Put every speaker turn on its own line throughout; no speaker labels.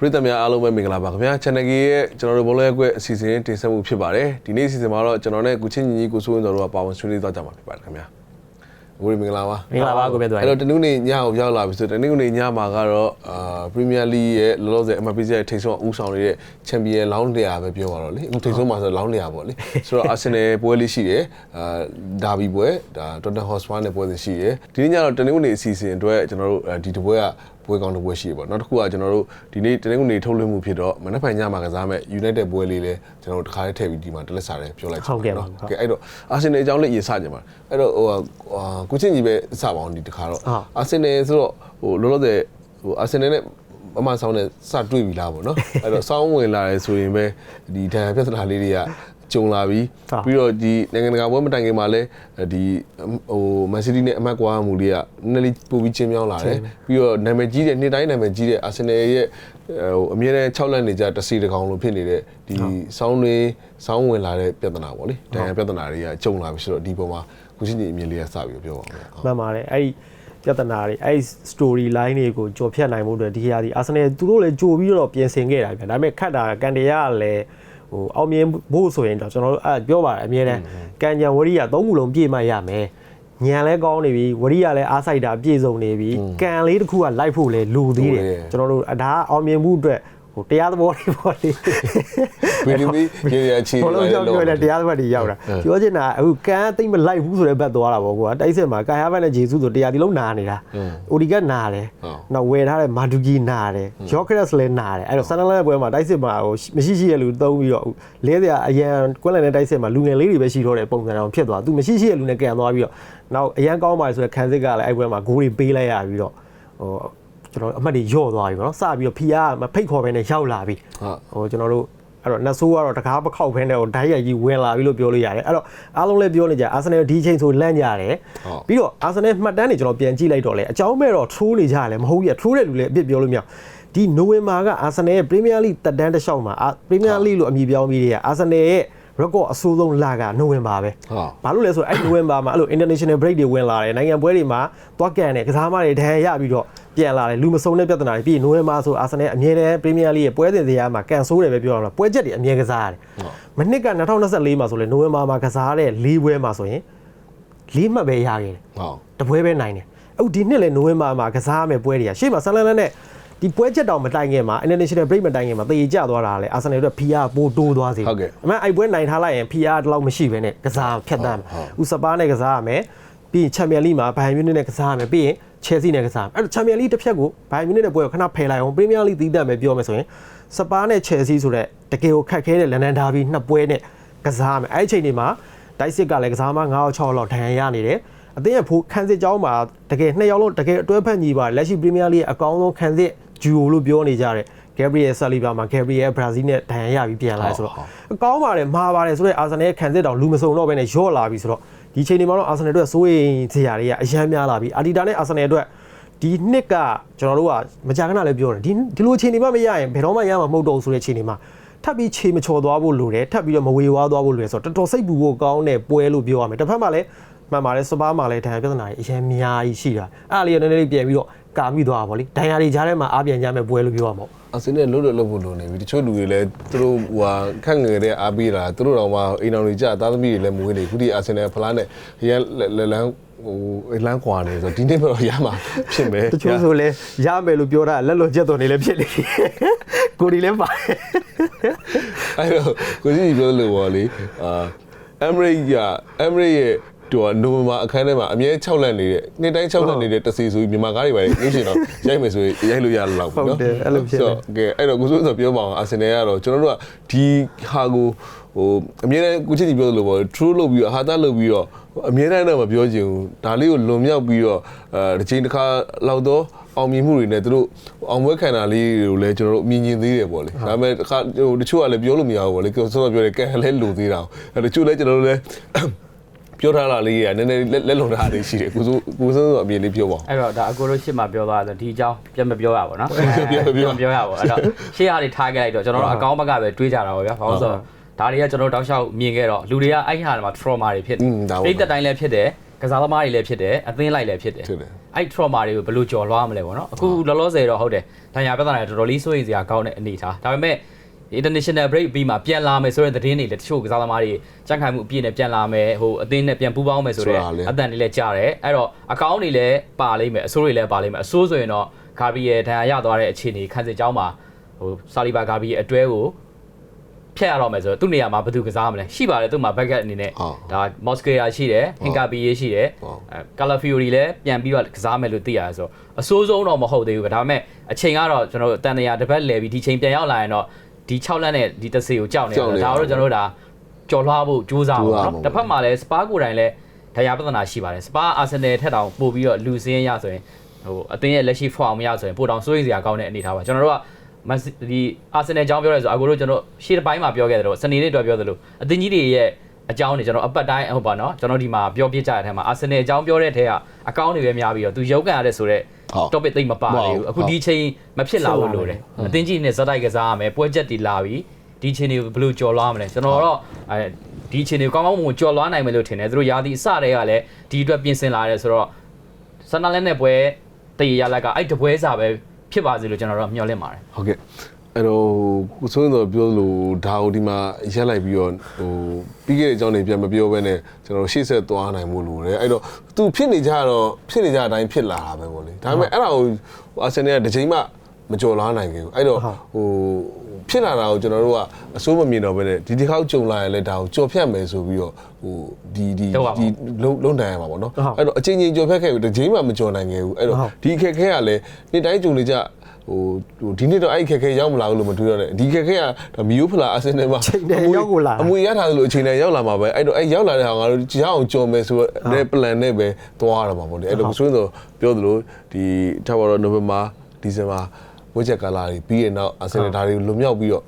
ပရိသတ်များအားလုံးပဲမင်္ဂလာပါခင်ဗျာ channel ကြီးရဲ့ကျွန်တော်တို့ဘောလုံးရက်ကွက်အစီအစဉ်တင်ဆက်မှုဖြစ်ပါတယ်ဒီနေ့အစီအစဉ်မှာတော့ကျွန်တော်နဲ့ကုချင်းညီညီကိုစိုးရင်တော်တို့ကပါဝင်ဆွေးနွေးသွားကြမှာဖြစ်ပါတယ်ခင်ဗျာကိုရီမင်္ဂလာပါ
မင်္ဂလာပါကိုပြသွား
အဲ့တော့တနင်္ဂနွေညကိုရောက်လာပြီဆိုတော့တနင်္ဂနွေညမှာကတော့အာပရီးမီးယားလိရဲ့လောလောဆယ် MPC ရဲ့ထိပ်ဆုံးဦးဆောင်နေတဲ့ချန်ပီယံလောင်းလျာပဲပြောပါတော့လေအခုထိပ်ဆုံးမှာဆိုလောင်းလျာပေါ့လေဆိုတော့အာဆင်နယ်ပွဲလေးရှိတယ်အာဒါဘီပွဲဒါတော်တန်ဟော့စပါနဲ့ပွဲစဉ်ရှိတယ်ဒီနေ့ညတော့တနင်္ဂနွေအစီအစဉ်အတွက်ကျွန်တော်တို့ဒီတပွဲက ပွဲကောင်းတစ်ပွဲရှိပေါ့နောက်တစ်ခုကကျွန်တော်တို့ဒီနေ့တနင်္ဂနွေထုတ်လွှင့်မှုဖြစ်တော့မနက်ဖြန်ညမှာကစားမဲ့ United ပွဲလေးလည်းကျွန်တော်တို့တစ်ခါလေးထည့်ပြီးဒီမှာတလက်စားတယ်ပြောလိုက်ချင်ပါတယ်နော်ကဲအဲ့တော့အာဆင်နယ်အကြောင်းလေးအရင်စကြပါအဲ့တော့ဟိုကိုချင်းကြီးပဲစပါအောင်ဒီတစ်ခါတော့အာဆင်နယ်ဆိုတော့ဟိုလောလောဆယ်ဟိုအာဆင်နယ်နဲ့အမဆောင်နဲ့စတွေ့ပြီလားပေါ့နော်အဲ့တော့စောင်းဝင်လာတယ်ဆိုရင်ပဲဒီဒဏ်ရာပြဿနာလေးတွေက ကြုံလာပြီးပြီးတော့ဒီနိုင်ငံတကာပွဲမတိုင်ခင်မှာလဲဒီဟိုမန်စီးတီးနဲ့အမတ်ကွာမှုလေးကနည်းနည်းလေးပို့ပြီးချင်းမြောင်းလာတယ်ပြီးတော့နာမည်ကြီးတဲ့နှစ်တိုင်းနာမည်ကြီးတဲ့အာဆင်နယ်ရဲ့ဟိုအမြဲတမ်း6လက်နေကြတစီတကောင်လိုဖြစ်နေတဲ့ဒီစောင်းတွေစောင်းဝင်လာတဲ့ပြဿနာပေါ့လေဒဏ်ရာပြဿနာတွေကကြုံလာပြီဆိုတော့ဒီပုံမှာကိုချင်းကြီးအမြင်လေးကစပြီးပြောပါဦး
မှန်ပါတယ်အဲ့ဒီပြဿနာတွေအဲ့ဒီ story line တွေကိုကြော်ဖြတ်နိုင်မှုအတွက်ဒီဟာဒီ Arsenal သူတို့လည်းကြိုပြီးတော့ပြင်ဆင်ခဲ့တာဗျဒါပေမဲ့ခတ်တာကန်တရာကလည်း ဟိုအောင်မြင်ဖို့ဆိုရင်တော့ကျွန်တော်တို့အဲ့ပြောပါတယ်အမြဲတမ်းကန်ကြံဝရိယသုံးခုလုံးပြည့်မှရမယ်ညံလဲကောင်းနေပြီဝရိယလည်းအားဆိုင်တာပြည့်စုံနေပြီကန်လေးတစ်ခုကလိုက်ဖို့လဲလူသေးတယ်ကျွန်တော်တို့ဒါကအောင်မြင်မှုအတွက် ဟိုတရားသဘောတွေပေါ့လေ
ဗီဒီယိုရေရချီ
ဘလုံးကြောက်ပြောလဲတရားသဘောတွေရောက်တာပြောချင်တာအခုကန်အသိမလိုက်ဘူးဆိုတဲ့ဘက်သွားတာပေါ့ကွာတိုက်စစ်မှာကာယာဘက်နဲ့ဂျေဆုဆိုတရားဒီလုံးနာနေတာအိုဒီကနာတယ်နောက်ဝယ်ထားတဲ့မာဒူဂီနာတယ်ယောခရက်စ်လည်းနာတယ်အဲ့တော့ဆန်နလန်ပွဲမှာတိုက်စစ်မှာဟိုမရှိရှိရဲ့လူသုံးပြီးတော့လဲစရာအရန်ကွက်လန်နဲ့တိုက်စစ်မှာလူငယ်လေးတွေပဲရှိတော့တဲ့ပုံစံအောင်ဖြစ်သွားသူမရှိရှိရဲ့လူနဲ့ကန်သွားပြီးတော့နောက်အရန်ကောင်းပါဆိုတဲ့ခံစစ်ကလည်းအဲ့ပွဲမှာဂိုးတွေပေးလိုက်ရပြီးတော့ဟို ကျွန်တော်အမှတ်တွေညော့သွားပြီပေါ့နော်စပြီးတော့ဖီယာမဖိတ်ခေါ်ပဲနဲ့ရောက်လာပြီဟိုကျွန်တော်တို့အဲ့တော့နတ်ဆိုးကတော့တကားပခောက်ဖဲနဲ့ဟိုဓာတ်ရိုက်ကြီးဝင်လာပြီလို့ပြောလို့ရတယ်အဲ့တော့အားလုံးလည်းပြောနေကြအာဆင်နယ်ဒီချိန်ဆိုလန့်ကြတယ်ပြီးတော့အာဆင်နယ်မှတ်တမ်းတွေကျွန်တော်ပြန်ကြည့်လိုက်တော့လေအကြောင်းမဲ့တော့ထိုးနေကြတယ်မဟုတ်ရထိုးတဲ့လူလည်းအပြစ်ပြောလို့မရဒီနိုဝင်ဘာကအာဆင်နယ်ရဲ့ပရီးမီးယားလိတက်တန်းတစ်လျှောက်မှာပရီးမီးယားလိလို့အမည်ပြောင်းပြီးတဲ့အာဆင်နယ်ရဲ့ record အဆိုးဆုံးလကနိုဝင်ဘာပဲဘာလို့လဲဆိုတော့အဲ့နိုဝင်ဘာမှာအဲ့လို international break တွေဝင်လာတယ်နိုင်ငံပွဲတွေမှာသွားကန်တယ်ကစားမတွေဒဏ်ရာရပြီးတော့ပြန်လာတယ်လူမစုံတဲ့ပြဿနာတွေပြီးနိုဝင်ဘာဆိုအာဆင်နယ်အမြဲတမ်းပရီးမီးယားလိရဲ့ပွဲစဉ်စရာမှာကန်ဆိုးတယ်ပဲပြောရမှာပွဲချက်တွေအမြဲကစားရတယ်မနစ်က2024မှာဆိုလဲနိုဝင်ဘာမှာကစားတဲ့၄ပွဲမှာဆိုရင်၄မှတ်ပဲရခဲ့တယ်ဟုတ်တပွဲပဲနိုင်တယ်အခုဒီနှစ်လဲနိုဝင်ဘာမှာကစားရမယ့်ပွဲတွေကရှေ့မှာဆန်လန်လန်နဲ့ ဒီပွဲချက်တောင်မတိုင်ခင်မှာ international break မတိုင်ခင်မှာတေကျသွားတာလေအာဆင်နယ်တို့ PR ပိုတိုးသွားစေ
ဟုတ်ကဲ့
အမှန်အဲ့ပွဲနိုင်ထားလိုက်ရင် PR တလောက်မရှိဘဲနဲ့ကစားဖြတ်တမ်းဥစပါးနဲ့ကစားရမယ်ပြီးရင်ချန်ပီယံလိမှာဘိုင်မြူနစ်နဲ့ကစားရမယ်ပြီးရင်ချယ်ဆီနဲ့ကစားအဲ့တော့ချန်ပီယံလိတစ်ဖြတ်ကိုဘိုင်မြူနစ်နဲ့ပွဲကိုခဏဖယ်လိုက်အောင်ပရီးမီးယားလိသီးသန့်ပဲပြောမယ်ဆိုရင်စပါးနဲ့ချယ်ဆီဆိုတဲ့တကယ်ကိုခက်ခဲတဲ့လန်ဒန်ဒါဘီနှစ်ပွဲနဲ့ကစားရမယ်အဲ့ဒီအချိန်ဒီမှာဒိုက်စစ်ကလည်းကစားမ9ရောက်6လောက်ဒဏ်ရာရနေတယ်အသင်းရဲ့ဖိုးခန်းစစ်ကြောင်းမှာတကယ်နှစ်ယောက်လုံးတကယ်အတွဲဖက်ညီပါလက်ရှိပရီးမီးယားလိရဲ့အကောင်းဆုံးခန်းစစ် ဂျူယိုလို့ပြောနေကြတယ်ဂက်ဘရီယယ်ဆာလီဘာမှာဂက်ဘရီယယ်ဘရာဇီးနဲ့ဒဏ်ရာရပြီးပြန်လာဆိုတော့အကောင်းပါတယ်မှားပါတယ်ဆိုတော့အာဆင်နယ်ခံစစ်တောင်လူမစုံတော့ဘဲနဲ့ရော့လာပြီဆိုတော့ဒီချိန်ဒီမှာတော့အာဆင်နယ်အတွက်စိုးရိမ်စရာတွေကအယမ်းများလာပြီအာဒီတာနဲ့အာဆင်နယ်အတွက်ဒီနှစ်ကကျွန်တော်တို့ကမကြာခဏလည်းပြောတယ်ဒီဒီလိုချိန်ဒီမှမရရင်ဘယ်တော့မှရမှာမဟုတ်တော့ဆိုတဲ့ချိန်ဒီမှာထပ်ပြီးချိန်မချော်သွားဖို့လိုတယ်ထပ်ပြီးတော့မဝေဝါးသွားဖို့လိုတယ်ဆိုတော့တော်တော်စိတ်ပူဖို့ကောင်းတဲ့ပွဲလို့ပြောရမယ်တစ်ဖက်မှာလည်း မှန်ပါတယ်စပါးမှာလည်းဒဏ်ရာပြဿနာတွေအရင်များကြီးရှိတာအဲ့ဒါလေးနည်းနည်းလေးပြန်ပြီးတော့ကာမိသွားပါဗောလေဒဏ်ရာတွေကြားထဲမှာအားပြန်ကြမဲ့ပွဲလို့ပြောရမှာပေါ့
အစင်းနဲ့လှုပ်လို့လှုပ်ဖို့လိုနေပြီတချို့လူတွေလည်းသူတို့ဟိုဟာခန့်ငယ်တဲ့အားပေးတာသူတို့တော့မှအိမ်တော်တွေကြာသားသမီးတွေလည်းမွေးနေခုဒီအာဆင်နယ်ဖလားနဲ့ရန်လန်းဟိုလန်းကွာနေဆိုဒီနေ့တော့ရမှာဖြစ်မယ်
တချို့ဆိုလဲရမယ်လို့ပြောတာလက်လွန်ချက်တော်နေလည်းဖြစ်နေပြီကိုဒီလည်းပါ
အဲ့တော့ကိုကြီးပြောလို့ပေါ့လေအာအမ်ရိက အမ်ရိရဲ့ တူနိုဝင်ဘာအခန်းထဲမှာအမြဲ6လက်နေတဲ့နေ့တိုင်း6လက်နေတဲ့တစီဆိုပြီးမြန်မာကားတွေပါလေညှိရှင်တော့ရိုက်မယ်ဆိုရင်ရိုက်လို့ရလောက်ပေါ့နော်ကဲအဲ့တော့ကိုစိုးဆိုပြောပါအောင်အာဆင်နယ်ကတော့ကျွန်တော်တို့ကဒီဟာကိုဟိုအမြဲတမ်းကိုချစ်ကြီးပြောလို့ပေါ့ true လုပ်ပြီးတော့ဟာတာလုပ်ပြီးတော့အမြဲတမ်းတော့မပြောချင်ဘူးဒါလေးကိုလွန်မြောက်ပြီးတော့အဲတစ်ချိန်တစ်ခါလောက်တော့အောင်မြင်မှုတွေနဲ့သူတို့အောင်ပွဲခံတာလေးတွေကိုလည်းကျွန်တော်တို့မြင်မြင်သေးတယ်ပေါ့လေဒါပေမဲ့တစ်ခါဟိုတချို့ကလည်းပြောလို့မရဘူးပေါ့လေကိုစောစောပြောတယ်ကဲလည်းလိုသေးတာအဲတချို့လည်းကျွန်တော်တို့လည်း ပြောထားတာလေးကနည်းနည်းလက်လုံတာလေးရှိတယ်ကိုစိုးကိုစိုးဆိုအမြင်လေးပြောပါ
အဲ့တော့ဒါအကိုတို့ရှစ်မှာပြောသွားတယ်ဒီအကြောင်းပြန်မပြောရပါဘူးနော်
ပြော ပြော
မပြောရပါဘူးအဲ့တော့ရှေ့ဟာတွေထားခဲ့လိုက်တော့ကျွန်တော်တို့အကောင်းဘက်ကပဲတွေးကြတာပါဗျာဘာလို့ဆိုတော့ဒါတွေကကျွန်တော်တို့တောက်လျှောက်မြင်ခဲ့တော့လူတွေကအဲ့ဟာတွေမှာ trauma တွေဖြစ်တယ်
อืมဒါပေါ့
ပိတ်သက်တိုင်းလည်းဖြစ်တယ်ကစားသမားတွေလည်းဖြစ်တယ်အသင်းလိုက်လည်းဖြစ်တယ်
ဖြစ်တယ်
အဲ့ trauma တွေကိုဘယ်လိုကြော်လွှားမလဲပေါ့နော်အခုလောလောဆယ်တော့ဟုတ်တယ်ဒဏ်ရာပြဿနာတွေတော်တော်လေးစိုးရိမ်စရာကောင်းတဲ့အနေအထားဒါပေမဲ့ international break ပြီးမှပြန်လာမယ်ဆိုတဲ့သတင်းတွေလည်းတချို့ကစားသမားတွေကြန့်ခိုင်မှုအပြည့်နဲ့ပြန်လာမယ်ဟိုအသင်းနဲ့ပြန်ပူးပေါင်းမယ်ဆိုတော့အတန်တွေလည်းကြားတယ်အဲ့တော့အကောင့်တွေလည်းပါလိမ့်မယ်အစိုးတွေလည်းပါလိမ့်မယ်အစိုးဆိုရင်တော့ဂါဘီရဲ့ဒဏ်ရာရသွားတဲ့အခြေအနေခန်းစစ်ကြောင်းမှာဟိုဆာလီဘာဂါဘီရဲ့အတွဲကိုဖျက်ရတော့မယ်ဆိုတော့သူ့နေရာမှာဘယ်သူကစားမလဲရှိပါတယ်သူ့မှာ backup အနေနဲ့ဒါမော့စကေယာရှိတယ်ဟင်ကာဘီယေရှိတယ်အဲကာလာဖီယိုရီလည်းပြန်ပြီးတော့ကစားမယ်လို့သိရတယ်ဆိုတော့အစိုးဆုံးတော့မဟုတ်သေးဘူးပဲဒါပေမဲ့အချိန်ကတော့ကျွန်တော်တို့တန်တရာတစ်ပတ်လဲပြီးဒီချိန်ပြန်ရောက်လာရင်တော့ ဒီ6လက်နဲ့ဒီတစ်စေကိုကြောက်နေတယ်ဒါတော့ကျွန်တော်တို့ဒါကြော်လွှားဖို့ကြိုးစားပါတော့တစ်ဖက်မှာလည်းစပါးကိုယ်တိုင်လည်းတရားပြဿနာရှိပါတယ်စပါးအာဆင်နယ်ထက်တောင်ပို့ပြီးတော့လူစင်းရဆိုရင်ဟိုအသင်းရဲ့လက်ရှိဖော်အောင်မရဆိုရင်ပို့တောင်စိုးရိမ်စရာကောင်းတဲ့အနေအထားပါကျွန်တော်တို့ကမန်ဒီအာဆင်နယ်အကြောင်းပြောရဲဆိုအကိုတို့ကျွန်တော်ရှေ့တစ်ပိုင်းမှာပြောခဲ့တယ်တော့စနေနေ့တော့ပြောသလိုအသင်းကြီးတွေရဲ့အကြောင်းတွေကျွန်တော်အပတ်တိုင်းဟုတ်ပါနော်ကျွန်တော်ဒီမှာပြောပြကြတဲ့အထက်မှာအာဆင်နယ်အကြောင်းပြောတဲ့အထက်ကအကောင့်တွေပဲများပြီးတော့သူရုပ်ကန်ရတဲ့ဆိုတော့ topic သိမ့်မပါသေးဘူးအခုဒီချိန်မဖြစ်လာဘူးလို့တယ်အသင်းကြီးနဲ့ဇက်တိုက်ကစားရမယ်ပွဲချက်တီလာပြီးဒီချိန်တွေကိုဘယ်လိုကြော်လွှားမလဲကျွန်တော်တော့အဲဒီချိန်တွေကိုကောင်းကောင်းမွန်ကြော်လွှားနိုင်မယ်လို့ထင်တယ်သူတို့ယာဒီအစတည်းကလည်းဒီအတွက်ပြင်ဆင်လာတယ်ဆိုတော့ဆန္ဒလက်နဲ့ပွဲတည်ရလက်ကအဲ့တပွဲစာပဲဖြစ်ပါစေလို့ကျွန်တော်တို့မျှော်လင့်ပါတယ်
ဟုတ်ကဲ့ အဲ့တော့ကိုစိုးရင်တော့ပြောလို့ဒါကိုဒီမှာရက်လိုက်ပြီးတော့ဟိုပြီးခဲ့တဲ့အကြောင်းတွေပြန်မပြောဘဲနဲ့ကျွန်တော်ရှေ့ဆက်သွားနိုင်မှုလို့တယ်အဲ့တော့သူဖြစ်နေကြတော့ဖြစ်နေကြတဲ့အတိုင်းဖြစ်လာတာပဲပေါ့လေဒါပေမဲ့အဲ့ဒါကိုအာဆင်နယ်ကတစ်ချိန်မှမကြော်လားနိုင်ခဲ့ဘူးအဲ့တော့ဟိုဖြစ်လာတာကိုကျွန်တော်တို့ကအစိုးမမြင်တော့ဘဲနဲ့ဒီတစ်ခေါက်ကြုံလာရင်လည်းဒါကိုကြော်ဖြတ်မယ်ဆိုပြီးတော့ဟိုဒီဒီဒီလုံးလုံးနိုင်ရမှာပေါ့နော်အဲ့တော့အချင်းချင်းကြော်ဖြတ်ခဲ့ပြီးတစ်ချိန်မှမကြော်နိုင်ခဲ့ဘူးအဲ့တော့ဒီအခက်ခဲကလည်းနေ့တိုင်းကြုံနေကြ ဟိုဟိုဒီနေ့တော့အဲ့ခက်ခဲရောက်မလာဘူးလို့မတွေးတော့နဲ့ဒီခက်ခဲကဒါမီယိုဖလာအစင်းထဲမှာအမွေရထားသလိုအချိန်နဲ့ရောက်လာမှာပဲအဲ့တော့အဲ့ရောက်လာတဲ့ဟာငါတို့ရအောင်ကြော်မယ်ဆိုတော့ plan နဲ့ပဲသွားရမှာပေါ့လေအဲ့တော့ဆိုရင်တော့ပြောသလိုဒီထားပါတော့နိုဝင်ဘာဒီဇင်ဘာဝက်ချက်ကာလာတွေပြီးရင်တော့အစင်းဒါတွေလွန်မြောက်ပြီးတော့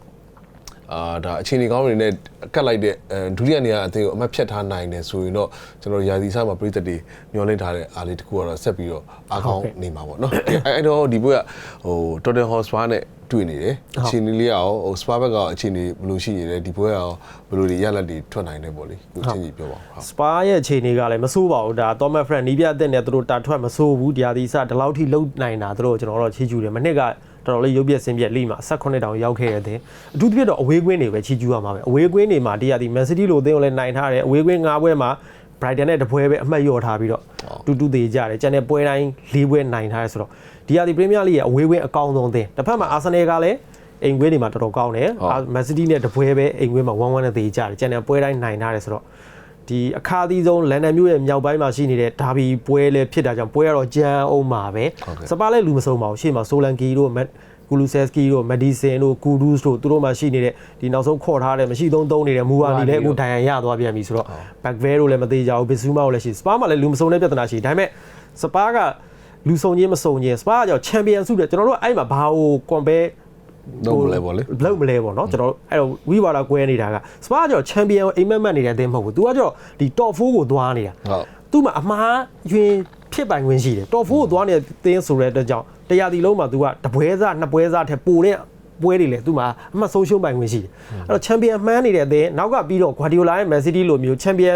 အာဒါအချိန်ကြီးကောင်းနေနဲ့ကတ်လိုက်တဲ့ဒုတိယနေရာအသင်းကိုအမှတ်ဖြတ်ထားနိုင်တယ်ဆိုရင်တော့ကျွန်တော်ရာသီစားမှာပြည်သက်တွေမျောလင့်ထားတဲ့အားလေးတစ်ခုကတော့ဆက်ပြီးတော့အားကောင်းနေမှာပေါ့နော်အဲအဲ့တော့ဒီဘက်ကဟို Total Hotspur နဲ့ တွေ့နေတယ်အချိန်လေးလေးရောဟို Spa ဘက်ကအခြေအနေဘယ်လိုရှိနေလဲဒီဘက်ရောဘယ်လိုတွေရလက်တွေထွက်နိုင်တယ်ပေါ့လေကိုချင်းကြီးပြောပါဦးဟုတ်
စပါရဲ့အခြေအနေကလည်းမဆိုးပါဘူးဒါ Thomas Frank နီးပြအသက်နဲ့သူတို့တာထွက်မဆိုးဘူးဒီဟာဒီစဒီလောက်ထိလုံနိုင်တာသူတို့ကျွန်တော်တို့ချီးကျူးတယ်မနစ်ကတော်တော်လေးရုပ်ပြက်ဆင်းပြက်လိမှာ18တောင်ရောက်ခဲ့တဲ့အထူးသဖြင့်တော့အဝေးကွင်းတွေပဲချီးကျူးရမှာပဲအဝေးကွင်းတွေမှာဒီဟာဒီ Man City လိုအသင်းကိုလည်းနိုင်ထားတယ်အဝေးကွင်း၅ပွဲမှာ Brighton နဲ့တပွဲပဲအမှတ်လျော့ထားပြီးတော့တူတူသေးကြတယ်ကျန်တဲ့ပွဲတိုင်း၄ပွဲနိုင်ထားတယ်ဆိုတော့ဒီဟာဒီ Premier League ရဲ့အဝေးကွင်းအကောင်းဆုံးအသင်းတစ်ဖက်မှာ Arsenal ကလည်းအိမ်ကွင်းတွေမှာတော်တော်ကောင်းတယ်။ Man City နဲ့တပွဲပဲအိမ်ကွင်းမှာ1-1နဲ့သေးကြတယ်ကျန်တဲ့ပွဲတိုင်းနိုင်ထားတယ်ဆိုတော့ဒီအခါသီးဆုံးလန်ဒန်မြို့ရဲ့မြောက်ပိုင်းမှာရှိနေတဲ့ဒါဘီပွဲလည်းဖြစ်တာကြောင့်ပွဲကတော့ကြမ်းအောင်ပါပဲစပါလည်းလူမစုံပါဘူးရှေ့မှာဆိုလန်ကီတို့ ကူလူဆက်စကီတို့မက်ဒီဆင်တို့ကူဒူးစ်တို့သူတို့မှရှိနေတဲ့ဒီနောက်ဆုံးခေါ်ထားတဲ့မရှိသုံးသုံးနေတဲ့မူဝါနီလည်းအခုဒိုင်ယန်ရသွားပြန်ပြီဆိုတော့ဘက်ဗဲတို့လည်းမသေးကြဘူးဘစ်ဆူမာတို့လည်းရှိစပါမှာလည်းလူမစုံတဲ့ပြဿနာရှိဒါပေမဲ့စပါကလူစုံချင်းမစုံချင်းစပါကကြောင့်ချန်ပီယံဆုတဲ့ကျွန်တော်တို့အဲ့မှာဘာကိုကွန်ပဲ
တော့မလဲပေါ့လေ
လုံးမလဲပေါ့နော်ကျွန်တော်အဲ့တော့ဝီဝါလာကွဲနေတာကစပါကျော်ချန်ပီယံအိမ်မက်မက်နေတဲ့အသင်းမဟုတ်ဘူး။ तू ကကျော်ဒီ top 4ကိုသွားနေတာ
ဟုတ်။
तू မှာအမားယွင်ဖြစ်ပိုင်ခွင့်ရှိတယ်။ top 4ကိုသွားနေတဲ့သင်းဆိုတဲ့အတွက်ကြောင့် တရားဒီလုံးမှာ तू ကတပွဲစားနှစ်ပွဲစားထက်ပိုတဲ့ပွဲတွေလေသူမှာအမှတ်ဆုံးရှုံးပိုင်ခွင့်ရှိတယ်။အဲ့တော့ချန်ပီယံမှန်းနေတဲ့အသင်းနောက်ကပြီးတော့ Guardiola ရဲ့ Man City လိုမျိုးချန်ပီယံ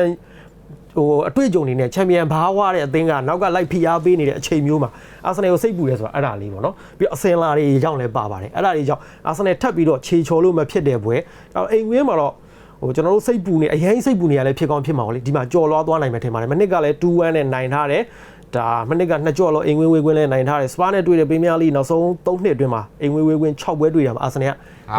ဟိုအတွေ့အကြုံတွေနဲ့ချန်ပီယံဘားဝါတဲ့အသင်းကနောက်ကလိုက်ဖိအားပေးနေတဲ့အချိန်မျိုးမှာအာဆင်နယ်ကိုစိတ်ပူရဲဆိုတာအဲ့ဒါလေးပေါ့နော်ပြီးတော့အစင်လာတွေရောက်လဲပါပါတယ်အဲ့ဒါတွေကြောင့်အာဆင်နယ်ထပ်ပြီးတော့ခြေချော်လို့မဖြစ်တဲ့ဘွဲအဲ့အိမ်ဝင်းမှာတော့ဟိုကျွန်တော်တို့စိတ်ပူနေအရင်စိတ်ပူနေရလဲဖြစ်ကောင်းဖြစ်မှာပေါ့လေဒီမှာကြော်လွားသွားနိုင်မယ်ထင်ပါတယ်မနစ်ကလည်း2-1နဲ့နိုင်ထားတယ် ဒါမနစ်ကနှစ်ကြော်လို့အိမ်ဝင်းဝေးကွင်းလဲနိုင်ထားတယ်စပါနဲ့တွေ့တဲ့ပရီးမီးယားလိနောက်ဆုံး3နှစ်အတွင်းမှာအိမ်ဝင်းဝေးကွင်း6ပွဲတွေ့ရမှာအာဆင်နယ်က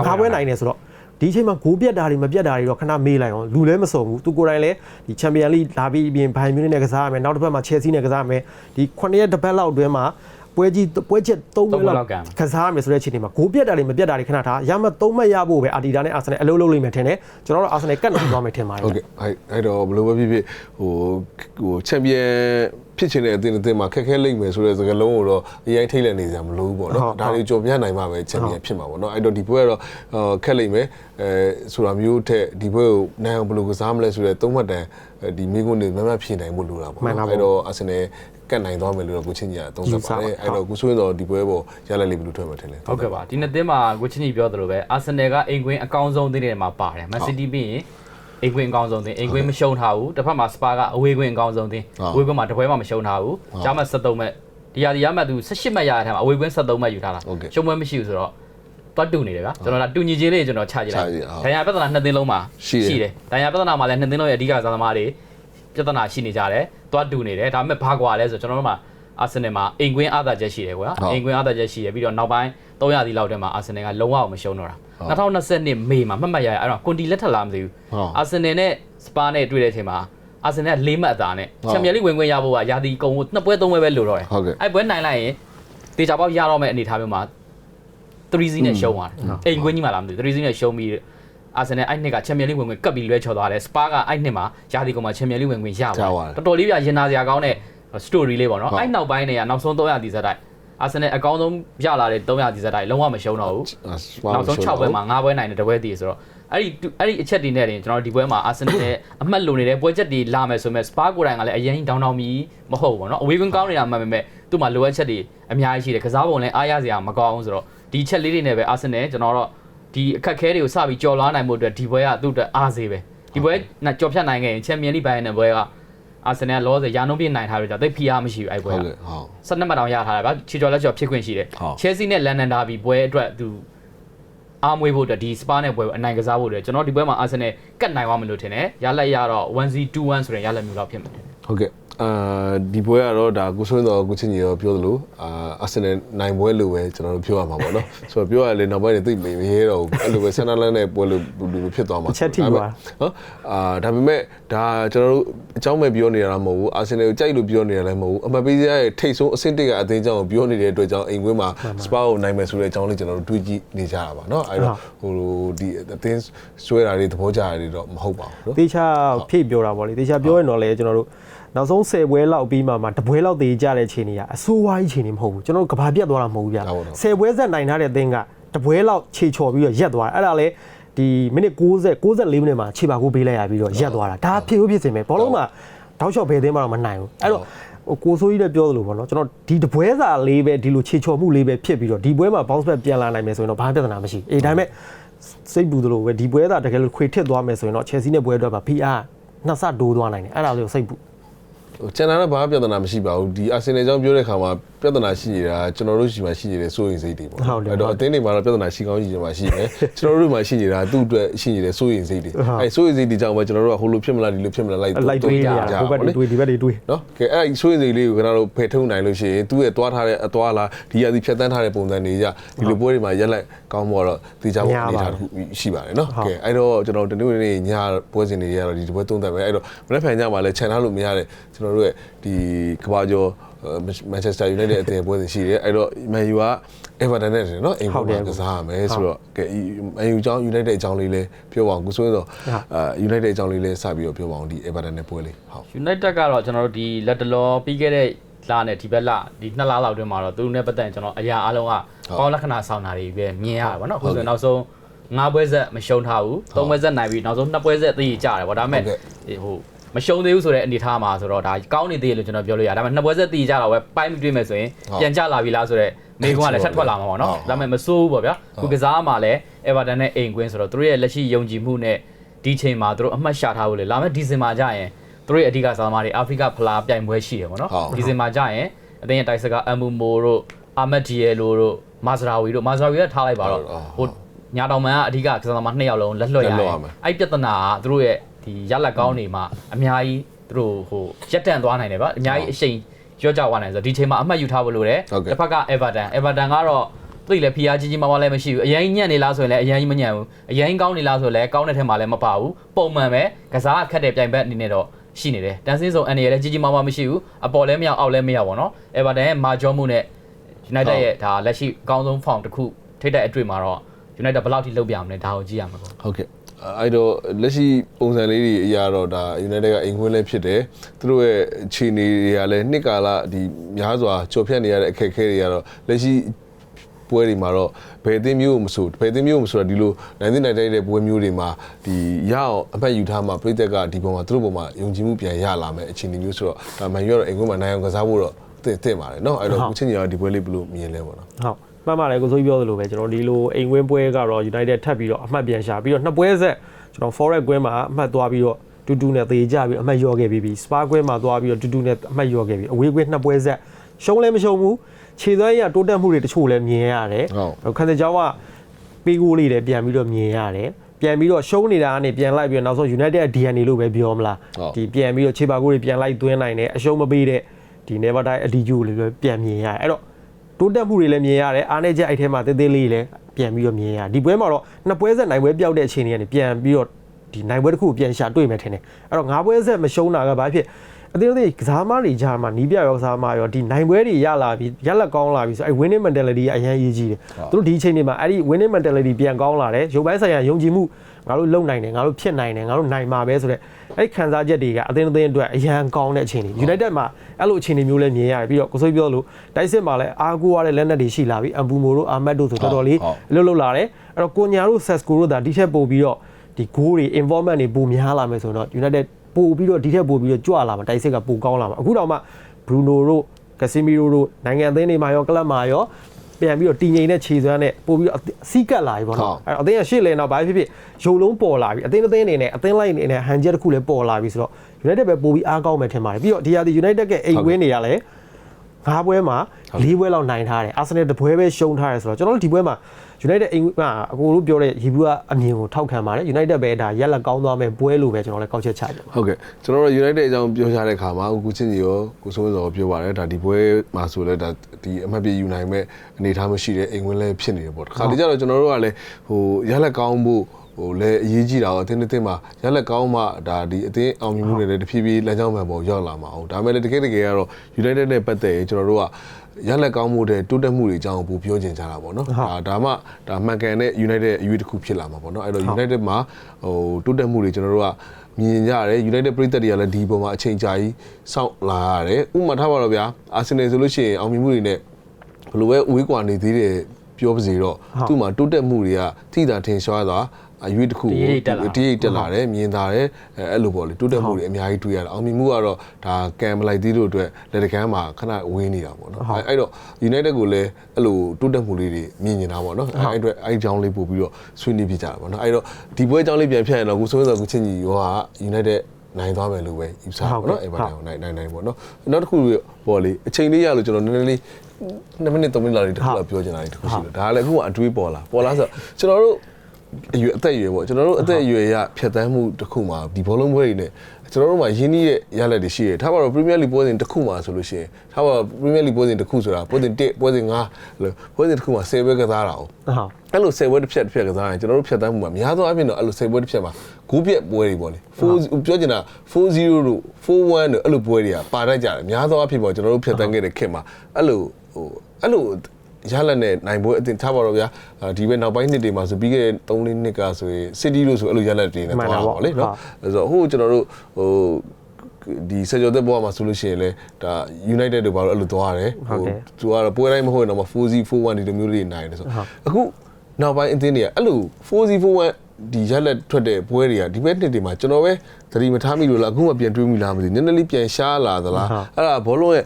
5ပွဲနိုင်တယ်ဆိုတော့ဒီအချိန်မှာဂိုးပြတ်တာတွေမပြတ်တာတွေတော့ခဏမေးလိုက်အောင်လူလည်းမစုံဘူးသူကိုယ်တိုင်လည်းဒီချန်ပီယံလိလာပြီးပြင်ဘိုင်မြူနစ်နဲ့ကစားရမယ်နောက်တစ်ပတ်မှာချယ်ဆီနဲ့ကစားရမယ်ဒီ9ရက်တစ်ပတ်လောက်အတွင်းမှာ ပွဲကြီးပွဲချက်3ပွဲလောက်ကစားရမယ်ဆိုတဲ့အချိန်ဒီမှာဂိုးပြတ်တာတွေမပြတ်တာတွေခဏထားရမှ3မှတ်ရဖို့ပဲအာတီတာနဲ့အာဆင်နယ်အလုပ်လုပ်လိမ့်မယ်ထင်တယ်ကျွန်တော်တို့အာဆင်နယ်ကတ်နိုင်သွားမယ်ထင်ပါတယ်
ဟုတ်ကဲ့အဲ့အဲ့တော့ဘယ်လိုပဲဖြစ်ဖြစ်ဟိုဟိုချန်ပီယံဖြစ်ချင်တဲ့အသင်းအသင်းမှာခက်ခဲလိမ့်မယ်ဆိုတဲ့စကားလုံးကိုတော့အရင်ထိတ်လက်နေကြမလို့ဘူးပေါ့နော်ဒါတွေကြော်ပြနိုင်မှာပဲချန်ပီယံဖြစ်မှာပေါ့နော်အဲ့တော့ဒီဘွဲကတော့ခက်လိမ့်မယ်အဲဆိုတာမျိုးထက်ဒီဘွဲကိုနိုင်အောင်ဘယ်လိုကစားမလဲဆိုတဲ့သုံးမှတ်တန်ဒီမိကုန်းတွေမမဖြည့်နိုင်ဖို့လိုတာပေါ့နော်အဲ့တော့အာဆင်နယ် ကတ်နိုင်သွားမယ်လို့တော့ကိုချင်းကြီးကသုံးသပ်ပါတယ်အဲ့တော့ကိုဆိုရင်တော့ဒီပွဲပေါ်ရလက်လေးဘယ်လိုထွက်မှာထင်လဲ
ဟုတ်ကဲ့ပါဒီနှစ်သင်းမှာကိုချင်းကြီးပြောသလိုပဲအာဆင်နယ်ကအိမ်ကွင်းအကောင်းဆုံးသင်းတွေမှာပါတယ်မန်စီးတီးပြီးရင်အိမ်ကွင်းအကောင်းဆုံးတင်အိမ်ကွင်းမရှုံးထားဘူးတစ်ဖက်မှာစပါကအဝေးကွင်းအကောင်းဆုံးတင်
ဟုတ်
အဝေးကွင်းမှာတစ်ပွဲမှမရှုံးထားဘူး
ဟုတ်
ဂျာမတ်73မဲ့ဒီရာဒီရမှတ်သူ18မဲ့ရတဲ့ထက်မှာအဝေးကွင်း73မဲ့ယူထားတာ
ဟုတ်ကဲ့
ရှုံးပွဲမရှိဘူးဆိုတော့တွတ်တူနေတယ်ဗျာကျွန်တော်ကတူညီချင်းလေးကျွန်တော်ချကြည့်လိုက်
ချကြည့်ဟုတ်
ဒဏ်ရာပြဿနာနှစ်သိန်းလုံးမှာ
ရှိတယ်
တယ်ဒဏ်ရာပြဿနာမှာလည်းနှစ်သိန်းလုံးရဲ့အဓိကစားသမားတွေပြဿနာရှိနေကြတယ် တွတ်တူနေတယ်ဒါပေမဲ့ဘာကွာလဲဆိုတော့ကျွန်တော်တို့မှာအာဆင်နယ်မှာအိမ်ကွင်းအားသာချက်ရှိတယ်ကွာ
ဟုတ်
အိမ်ကွင်းအားသာချက်ရှိတယ်ပြီးတော့နောက်ပိုင်း300ဒီလောက်ထဲမှာအာဆင်နယ်ကလုံးဝမရှုံးတော့တာ2020မေမှာမှတ်မှတ်ရရအဲ့တော့ကွန်တီလက်ထက်လာမသိဘူး
ဟုတ်
အာဆင်နယ်နဲ့စပါနဲ့တွေ့တဲ့အချိန်မှာအာဆင်နယ်က၄မှတ်အသာနဲ့
ဟုတ်
ချန်ပီယံလိဝင်ခွင့်ရဖို့ကယာတီကုံကိုနှစ်ပွဲသုံးပွဲပဲလိုတော့တယ်
ဟုတ်ကဲ့
အဲ့ပွဲနိုင်လိုက်ရင်တေချာပေါက်ရတော့မယ့်အနေအထားမျိုးမှာ3-0နဲ့ရှုံးသွားတယ်အိမ်ကွင်းကြီးမှလာမသိဘူး3-0နဲ့ရှုံးပြီး အာဆင်နယ်အဲ့နှစ်ကချန်ပီယံလိဝင်ခွင့်ကပ်ပြီးလွဲချော်သွားတယ်စပါကအဲ့နှစ်မှာယာတီကုံမှာချန်ပီယံလိဝင်ခွင့်ရ
ရ
သွား
သွားတယ်
တယ်တော်တော်လေးပြရင်နာစရာကောင်းတဲ့ story လေးပေါ့နော်
ဟုတ်
အဲ့နောက်ပိုင်းတွေကနောက်ဆုံး300ဒီဇက်တိုက်အာဆင်နယ်အကောင်းဆုံးရလာတဲ့300ဒီဇက်တိုက်လုံးဝမရှုံးတော့ဘူးနောက်ဆုံး6ပွဲမှာ9ပွဲနိုင်တဲ့တပွဲတည်ဆိုတော့အဲ့ဒီအဲ့ဒီအချက်တွေနဲ့တင်ကျွန်တော်တို့ဒီပွဲမှာအာဆင်နယ်နဲ့အမှတ်လိုနေတဲ့ပွဲချက်တွေလာမယ်ဆိုမဲ့စပါကိုယ်တိုင်ကလည်းအရင်ဒေါင်းဒေါင်းမီမဟုတ်ဘူးပေါ့နော်အဝေးကွင်းကောင်းနေတာမှန်ပေမဲ့သူ့မှာလိုအပ်ချက်တွေအများကြီးရှိတယ်ကစားပုံလည်းအားရစရာမကောင်းဘူးဆိုတော့ဒီချက်လေးတွေနဲ့ပဲအာဆင်နယ်ကျွန်တော်တို့ ဒီအခက်ခဲတွေကိုစပြီးကြော်လွှားနိုင်မှုအတွက်ဒီပွဲကသူ့အတွက်အားစေးပဲဒီပွဲနဲ့ကြော်ဖြတ်နိုင်ခဲ့ရင်ချန်ပီယံလိဘိုင်းနဲ့ပွဲကအာဆင်နယ်လောဆယ်ရာနှုန်းပြည့်နိုင်ထားလို့ကြောင့်သိပ်ဖိအားမရှိဘူးအဲ့ပွဲ
ဟုတ်
က
ကဲ့ဟုတ်
12မှတ်တောင်ရထားတယ်ဗျချီကျော်လက်ကျော်ဖြစ်ခွင့်ရှိတယ်
ဟုတ်
ချဲစီနဲ့လန်ဒန်ဒါဘီပွဲအတွက်သူအားမွေးဖို့အတွက်ဒီစပါနဲ့ပွဲကိုအနိုင်ကစားဖို့အတွက်ကျွန်တော်ဒီပွဲမှာအာဆင်နယ်ကတ်နိုင်သွားမယ်လို့ထင်တယ်ရလက်ရတော့1-0 2-1ဆိုတဲ့ရလက်မျိုးတော့ဖြစ်မယ်
ဟုတ်ကဲ့အာဒီပွဲကတော့ဒါကိုဆွေးတော်ကိုချင်းကြီးရောပြောသလိုအာအာဆင်နယ်နိုင်ပွဲလို့ပဲကျွန်တော်တို့ပြောရမှာပေါ့နော်ဆိုတော့ပြောရလေနောက်ပိုင်းတွေသိမရဲတော့ဘူးအဲ့လိုပဲဆန်နာလန်နဲ့ပွဲလို့လို့ဖြစ်သွားမှာ
အချက်ထိသွား
နော်အာဒါပေမဲ့ဒါကျွန်တော်တို့အကြောင်းမဲ့ပြောနေရတာမဟုတ်ဘူးအာဆင်နယ်ကိုကြိုက်လို့ပြောနေရလည်းမဟုတ်ဘူးအမပေးစရာရဲ့ထိတ်ဆုံးအဆင့်တစ်ကအသင်းကြောင့်ပြောနေတဲ့အတွက်ကြောင့်အိမ်ကွင်းမှာစပါကိုနိုင်မယ်ဆိုတဲ့အကြောင်းလေးကျွန်တော်တို့တွေးကြည့်နေကြတာပါနော်အဲ့တော့ဟိုဒီအသင်းဆွဲတာတွေသဘောကျတာတွေတော့မဟုတ်ပါဘူးနော်
တေချာဖြည့်ပြောတာပေါ့လေတေချာပြောရင်တော့လေကျွန်တော်တို့ နောက်ဆုံး10ပွဲလောက်ပြီးမှမှတပွဲလောက်သေးကြတဲ့ချိန်တွေကအဆိုးဝါးကြီးချိန်တွေမဟုတ်ဘူးကျွန်တော်တို့ကဘာပြတ်သွားတာမဟုတ်ဘူးဗျ
ဟုတ်ပါဘူး
10ပွဲဆက်နိုင်ထားတဲ့အသင်းကတပွဲလောက်ခြေချော်ပြီးတော့ရက်သွားတယ်အဲ့ဒါလေဒီမိနစ်60 64မိနစ်မှာခြေပါကိုပေးလိုက်ရပြီးတော့ရက်သွားတာဒါဖြစ်လို့ဖြစ်စင်ပဲဘောလုံးမှာတောက်လျှောက်ဘယ်အသင်းမှတော့မနိုင်ဘူးအဲ့တော့ဟိုကိုဆိုးကြီးလည်းပြောသလိုပေါ့နော်ကျွန်တော်ဒီတပွဲစာလေးပဲဒီလိုခြေချော်မှုလေးပဲဖြစ်ပြီးတော့ဒီပွဲမှာ bounce back ပြန်လာနိုင်မယ်ဆိုရင်တော့ဘာမှပြဿနာမရှိဘူးအေးဒါပေမဲ့စိတ်ပူသလိုပဲဒီပွဲသာတကယ်လို့ခွေထစ်သွားမယ်ဆိုရင်တော့ Chelsea နဲ့ပွဲအတွက်ပါ PR နှစ်ဆတိုးသွားနိုင်တယ်အဲ့ဒါလေးကိုစိတ်ပူ
ဟို ကျန်တာတော့ဘာမှပြဿနာမရှိပါဘူးဒီအာဆင်နယ်အကြောင်းပြောတဲ့ခါမှာပြဿနာရှိနေတာကျွန်တော်တို့ရှိမှရှိနေတဲ့စိုးရိမ်စိတ်တွေပေါ့
ဟုတ်တယ်
အဲ့တော့အသင်းတွေမှာတော့ပြဿနာရှိကောင်းရှိနေမှာရှိတယ်ကျွန်တော်တို့မှာရှိနေတာသူ့အတွက်ရှိနေတဲ့စိုးရိမ်စိတ်တွေ
ဟုတ်
အဲ့စိုးရိမ်စိတ်တွေကြောင့်ပဲကျွန်တော်တို့ကဟိုလိုဖြစ်မလားဒီလိုဖြစ်မလားလိုက်
လိုက်တွေးနေရ
ကြ
ဟိုဘက်တွေတွေးဒီဘက်တွေတွေး
နော်ကဲအဲ့ဒီစိုးရိမ်စိတ်လေးကိုကျွန်တော်တို့ဖယ်ထုတ်နိုင်လို့ရှိရင်သူ့ရဲ့သွားထားတဲ့အသွားလားဒီရာသီဖြတ်တန်းထားတဲ့ပုံစံတွေကြဒီလိုပွဲတွေမှာရက်လက် ကောင်းမို့တော့တေချာဖို့အနေထားတစ်ခုရှိပါတယ်နော်ကဲအဲ့တော့ကျွန်တော်တနင်္ဂနွေနေ့ညပွဲစဉ်တွေကတော့ဒီပွဲသုံးသပ်ပဲအဲ့တော့မနေ့ဖန်ညမှာလည်းခြံထားလို့မရတဲ့ကျွန်တော်တို့ရဲ့ဒီကဘာကျော်မန်ချက်စတာယူနိုက်တက်အသင်းပွဲစဉ်ရှိတယ်အဲ့တော့မန်ယူက Everton နဲ့တယ်နော်အိမ်ပေါ်မှာကစားရမယ်ဆိုတော့ကဲမန်ယူအကြောင်း United အကြောင်းလေးလည်းပြောပါအောင်ကိုစိုးတော့အာ United အကြောင်းလေးလည်းစပြီးတော့ပြောပါအောင်ဒီ Everton နဲ့ပွဲလေးဟုတ်
United ကတော့ကျွန်တော်တို့ဒီလက်တလောပြီးခဲ့တဲ့ လနဲ့ဒီဘက်လဒီနှစ်လလောက်တွင်းမှာတော့သူတို့နဲ့ပတ်သက်ရင်ကျွန်တော်အရာအလုံးကပေါင်းလက္ခဏာဆောင်တာတွေပဲမြင်ရတာဗောနော်အခုဆိုရင်နောက်ဆုံး၅ပွဲဆက်မရှုံးထားဘူး၃ပွဲဆက်နိုင်ပြီးနောက်ဆုံး၂ပွဲဆက်သိကြတယ်ဗောဒါပေမဲ့
ဟုတ်ကဲ့
ဟိုမရှုံးသေးဘူးဆိုတဲ့အနေအထားမှာဆိုတော့ဒါကောင်းနေသေးတယ်လို့ကျွန်တော်ပြောလို့ရတယ်ဒါပေမဲ့နှစ်ပွဲဆက်သိကြတော့ပဲပိုင်းပြီးတွေ့မယ်ဆိုရင်
ဟုတ်
ပြန်ကြလာပြီလားဆိုတော့မေကွန်းကလည်းထပ်ထွက်လာမှာပေါ့နော်
ဟုတ်
ဒါပေမဲ့မစိုးဘူးပေါ့ဗျာ
ဟုတ်
ခုကစားမှာလည်း Everton နဲ့အိမ်ကွင်းဆိုတော့သူတို့ရဲ့လက်ရှိယုံကြည်မှုနဲ့ဒီချိန်မှာသူတို့အမှတ်ရှာထားဖို့လေလာမယ့်ဒီဇင်ဘာကျရင် သူတို့ရဲ့အဓိကစားသမားတွေအာဖရိကဖလားပြိုင်ပွဲရှိတယ်ပေါ့နော်
ဟုတ်
ဒီဇင်ဘာကျရင်အသင်းရဲ့တိုက်စကအမ်ဘူမိုတို့အာမက်ဒီယေလိုတို့မာဇရာဝီတို့မာဇရာဝီကထားလိုက်ပါတော့
ဟုတ်
ဟိုညာတောင်မန်ကအဓိကကစားသမားနှစ်ယောက်လုံးလက်လွှတ်ရ
လက်လွှ
တ
တ်
ယ်
ရမယ်
အဲ့ပြဿနာကသူတို့ရဲ့ဒီရလက်ကောင်းတွေမှာအများကြီးသူတို့ဟိုရက်တန့်သွားနိုင်တယ်ဗျအများကြီးအရှိန်ရော့ကြသွားနိုင်ဆိုတော့ဒီချိန်မှာအမှတ်ယူထားဖို့လိုတယ်
ဟုတ်ကဲ့
တစ်ဖက်က Everton Everton ကတော့သိလေဖီယာကြီးကြီးမားမားလည်းမရှိဘူးအရင်ညံ့နေလားဆိုရင်လည်းအရင်ကြီးမညံ့ဘူးအရင်ကောင်းနေလားဆိုရင်လည်းကောင်းတဲ့ထက်မှလည်းမပါဘူးပုံမှန်ပဲကစားခက်တဲ့ပြိုင်ဘက်အနေနဲ့တော့ ရှိနေတယ်တန်ဆင်းစုံအနေနဲ့လည်းကြီးကြီးမားမားမရှိဘူးအပေါ်လည်းမရအောက်လည်းမရပါတော့ Everton ရဲ့မာဂျောမှုနဲ့ United ရဲ့ဒါလက်ရှိအကောင်းဆုံး form တစ်ခုထိတဲ့အတွေ့မှာတော့ United ဘယ်လောက်ထိလုပ်ပြမလဲဒါကိုကြည့်ရမှာပေါ့
ဟုတ်ကဲ့အဲ့တော့လက်ရှိပုံစံလေးတွေအရာတော့ဒါ United ကအိမ်ခွင်းလည်းဖြစ်တယ်သူတို့ရဲ့ခြေနေတွေကလည်းနှစ်ကာလဒီများစွာကြော်ဖြတ်နေရတဲ့အခက်အခဲတွေကတော့လက်ရှိ ပွဲတွေမှာတော့ဘယ်အသင်းမျိုးကိုမဆိုဘယ်အသင်းမျိုးကိုမဆိုတော့ဒီလိုနိုင်တဲ့နိုင်တဲ့ပွဲမျိုးတွေမှာဒီရအောင်အမှတ်ယူထားမှပြည်သက်ကဒီပုံမှာသူတို့ပုံမှာယုံကြည်မှုပြန်ရလာမယ်အခြေအနေမျိုးဆိုတော့ဒါမှန်ရတော့အိမ်ခွင်းမှာနိုင်အောင်ကစားဖို့တော့တင့်တင့်ပါတယ်เนาะအဲ့တော့ကိုချင်းကြီးကဒီပွဲလေးဘယ်လိုမြင်လဲပေါ့နော်
ဟုတ်မှန်ပါတယ်ကိုစိုးကြီးပြောသလိုပဲကျွန်တော်ဒီလိုအိမ်ဝင်းပွဲကတော့ United ထပ်ပြီးတော့အမှတ်ပြန်ရှာပြီးတော့နှစ်ပွဲဆက် ကျွန်တော် forex ကွင်းမှာအမှတ်သွားပြီးတော့တူတူနဲ့သေကြပြီးအမှတ်ရော့ခဲ့ပြီးပြီ spa ကွင်းမှာသွားပြီးတော့တူတူနဲ့အမှတ်ရော့ခဲ့ပြီးအဝေးကွင်းနှစ်ပွဲဆက်ရှုံးလည်းမရှုံးဘူး ခြေသွမ်းရတိုးတက်မှုတွေတချို့လည်းမြင်ရတယ်
ဟုတ်
ခန်းတဲ့ကြောင်းကပေးကိုလေးတွေပြန်ပြီးတော့မြင်ရတယ်ပြန်ပြီးတော့ရှုံးနေတာကနေပြန်လိုက်ပြီးတော့နောက်ဆုံး United ရဲ့ DNA လို့ပဲပြောမလား
ဟုတ်
ဒီပြန်ပြီးတော့ခြေပါကိုတွေပြန်လိုက်သွင်းနိုင်တယ်အရှုံးမပေးတဲ့ဒီ never die အဒီကျူလေးပဲပြန်မြင်ရတယ်အဲ့တော့တိုးတက်မှုတွေလည်းမြင်ရတယ်အားနေချက်အဲ့ထဲမှာသေးသေးလေးလည်းပြန်ပြီးတော့မြင်ရတယ်ဒီပွဲမှာတော့နှစ်ပွဲဆက်နိုင်ပွဲပြောက်တဲ့အချိန်တွေကနေပြန်ပြီးတော့ဒီနိုင်ပွဲတစ်ခုကိုပြန်ရှာတွေ့မယ်ထင်တယ်အဲ့တော့ငါးပွဲဆက်မရှုံးတာကဘာဖြစ် အသေးသေးကစားမတွေကြားမှာနီးပြရောကစားမရောဒီနိုင်ပွဲတွေရလာပြီးရက်လက်ကောင်းလာပြီးဆိုအဲ့ winning mentality ကအရင်ရေးကြီးတယ်သူတို့ဒီအချိန်တွေမှာအဲ့ဒီ winning mentality ပြန်ကောင်းလာတယ်ရုပ်ပိုင်းဆိုင်ရာယုံကြည်မှုငါတို့လုံနိုင်တယ်ငါတို့ဖြစ်နိုင်တယ်ငါတို့နိုင်မှာပဲဆိုတော့အဲ့ဒီခံစားချက်တွေကအသင်းအသင်းအတွက်အရန်ကောင်းတဲ့အချိန်တွေ United မှာအဲ့လိုအခြေအနေမျိုးလည်းမြင်ရတယ်ပြီးတော့ကိုစိုးပြောလို့တိုက်စစ်မှာလည်းအားကိုးရတဲ့လက်နက်တွေရှိလာပြီအမ်ပူမိုတို့အာမတ်တို့ဆိုတော်တော်လေး
ဟုတ်
လှုပ်လှုပ်လာတယ်အဲ့တော့ကိုညာတို့ Sesco တို့ဒါဒီထက်ပိုပြီးတော့ဒီ goal တွေ involvement တွေပိုများလာမယ်ဆိုတော့ United ပိုပြီးတော့ဒီထက်ပိုပြီးတော့ကြွလာမှာတိုက်စစ်ကပိုကောင်းလာမှာအခုတော့မှ Bruno တို့ Casemiro တို့နိုင်ငံအသင်းတွေမှာရောကလပ်မှာရောပြန်ပြီးတော့တည်ငြိမ်တဲ့ခြေစွမ်းနဲ့ပို့ပြီးတော့အစီးကပ်လာပြီပေါ့နော်အဲ့တော့အသင်းကရှေ့လဲတော့ဘာဖြစ်ဖြစ်ရုံလုံးပေါ်လာပြီအသင်းအသင်းအနေနဲ့အသင်းလိုက်အနေနဲ့ဟန်ချက်တစ်ခုလည်းပေါ်လာပြီဆိုတော့ United ပဲပိုပြီးအားကောင်းမယ်ထင်ပါတယ်ပြီးတော့ဒီဟာဒီ United ကအိမ်ဝင်းတွေကလည်းငါးပွဲမှာ၄ပွဲလောက်နိုင်ထားတယ် Arsenal တစ်ပွဲပဲရှုံးထားတယ်ဆိုတော့ကျွန်တော်တို့ဒီပွဲမှာ United အိမ်ကအကိုတို့ပြောတဲ့ရီဘူးကအမြင်ကိုထောက်ခံပါတယ် United ပဲဒါရက်လက်ကောင်းသွားမယ်ပွဲလို့ပဲကျွန်တော်လည်းကောက်ချက်ချကြတယ်
ဟုတ်ကဲ့ကျွန်တော်တို့ United အကြောင်းပြောကြတဲ့ခါမှာကိုချင်းကြီးရောကိုစိုးစောပြောပါတယ်ဒါဒီပွဲမှာဆိုလဲဒါဒီအမှတ်ပြယူနိုင်မဲ့အနေအထားမရှိတဲ့အိမ်ဝင်လဲဖြစ်နေတယ်ပေါ့တခါတလေကျတော့ကျွန်တော်တို့ကလည်းဟိုရလက်ကောင်းဖို့ ဟိုလဲအရေးကြီးတာတော့အတင်းအတင်းမှာရလက်ကောင်းမှဒါဒီအတင်းအောင်မြင်မှုတွေလည်းတဖြည်းဖြည်းလမ်းကြောင်းမှန်ပေါ်ရောက်လာမှာဟုတ်ဒါပေမဲ့လည်းတကယ်တကယ်ကတော့ United နဲ့ပတ်သက်ရင်ကျွန်တော်တို့ကရလက်ကောင်းမှုတဲ့တိုးတက်မှုတွေအကြောင်းကိုပိုပြောချင်ကြတာပေါ့နော်ဒါဒါမှဒါမှန်ကန်တဲ့ United အရွေးတစ်ခုဖြစ်လာမှာပေါ့နော်အဲ့တော့ United မှာဟိုတိုးတက်မှုတွေကျွန်တော်တို့ကမြင်ကြရတယ် United ပြည်သက်တွေကလည်းဒီပုံမှာအချိန်ကြာကြီးစောင့်လာရတယ်ဥပမာထားပါတော့ဗျာ Arsenal ဆိုလို့ရှိရင်အောင်မြင်မှုတွေနဲ့ဘယ်လိုပဲဝေးကွာနေသေးတယ်ပြောပါစေတော့သူ့မှာတိုးတက်မှုတွေကထိတာထင်ရှားသွား အရွေးတစ်ခု
တရိပ်တက်လာ
တရိပ်တက်လာတယ်မြင်သာတယ်အဲအဲ့လိုပေါ့လေတိုးတက်မှုတွေအများကြီးတွေ့ရတယ်အောင်မြင်မှုကတော့ဒါကံမလိုက်သေးလို့အတွက်လက်တကမ်းမှာခဏဝင်းနေတာပေါ့နော်အဲအဲ့တော့ United ကိုလည်းအဲ့လိုတိုးတက်မှုလေးတွေမြင်နေတာပေါ့နော်အဲအဲ့အတွက်အဲ့ဒီကြောင်းလေးပို့ပြီးတော့ဆွေးနွေးပြကြတာပေါ့နော်အဲ့တော့ဒီပွဲကြောင်းလေးပြန်ဖြတ်ရင်တော့ကိုစိုးစောကိုချင်းကြီးရောက United နိုင်သွားမယ်လို့ပဲယူဆပါတော့အဲ့ဘာတိုင်နိုင်နိုင်နိုင်ပေါ့နော်နောက်တစ်ခုပေါ့လေအချိန်လေးရလို့ကျွန်တော်နည်းနည်းလေး2မိနစ်3မိနစ်လောက်လေးတစ်ခုလောက်ပြောချင်တာလေးတစ်ခုရှိလို့ဒါကလည်းအခုကအတွေးပေါ်လာပေါ်လာဆိုကျွန်တော်တို့ အရွယ်အသက်အရွယ်ပေါ့ကျွန်တော်တို့အသက်အရွယ်ရဖြတ်တန်းမှုတစ်ခုမှာဒီဘောလုံးပွဲတွေနဲ့ကျွန်တော်တို့မှာရင်းနှီးရဲ့ရလက်တွေရှိတယ်ထားပါတော့ Premier League ပွဲစဉ်တစ်ခုမှာဆိုလို့ရှိရင်ထားပါတော့ Premier League ပွဲစဉ်တစ်ခုဆိုတာပွဲစဉ်1ပွဲစဉ်5လို့ပွဲစဉ်တစ်ခုမှာ10ပွဲကစားတာ哦
ဟုတ်
အဲ့လို10ပွဲတစ်ဖြတ်တစ်ဖြတ်ကစားရင်ကျွန်တော်တို့ဖြတ်တန်းမှုမှာများသောအားဖြင့်တော့အဲ့လို10ပွဲတစ်ဖြတ်မှာဂိုးပြက်ပွဲတွေပေါ့လေ4ပြောချင်တာ4-0တို့4-1တို့အဲ့လိုပွဲတွေကပါတတ်ကြတယ်များသောအားဖြင့်ပေါ့ကျွန်တော်တို့ဖြတ်တန်းခဲ့တဲ့ခေတ်မှာအဲ့လိုဟိုအဲ့လို ရလက်နဲ့နိုင်ပွဲအတင်ထားပါတော့ဗျာအာဒီပဲနောက်ပိုင်းနှစ်တွေမှာဆိုပြီးခဲ့တဲ့3လေးနှစ်ကဆိုရင် City လို့ဆိုအဲ့လိုရလက်တွေနဲ့သွားတာပေါ့လေနော်အဲ့ဆိုဟိုကျွန်တော်တို့ဟိုဒီဆက်ကျော်သက်ဘောမှာဆိုလို့ရှိရင်လေဒါ United တို့ဘာလို့အဲ့လိုသွားရတယ်သူကတော့ပွဲတိုင်းမဟုတ်ရင်တော့4-0 4-1ဒီလိုမျိုးတွေနိုင်တယ်ဆိုအခုနောက်ပိုင်းအသင်းတွေကအဲ့လို4-0-4-1ဒီရက်လက်ထွက်တဲ့ပွဲတွေကဒီဘက်နှစ်တွေမှာကျွန်တော်ပဲသတိမထားမိလို့လားအခုမှပြန်တွေးမိလားမသိဘူးနည်းနည်းလေးပြန်ရှားလာသလားအဲ့ဒါဘောလုံးရဲ့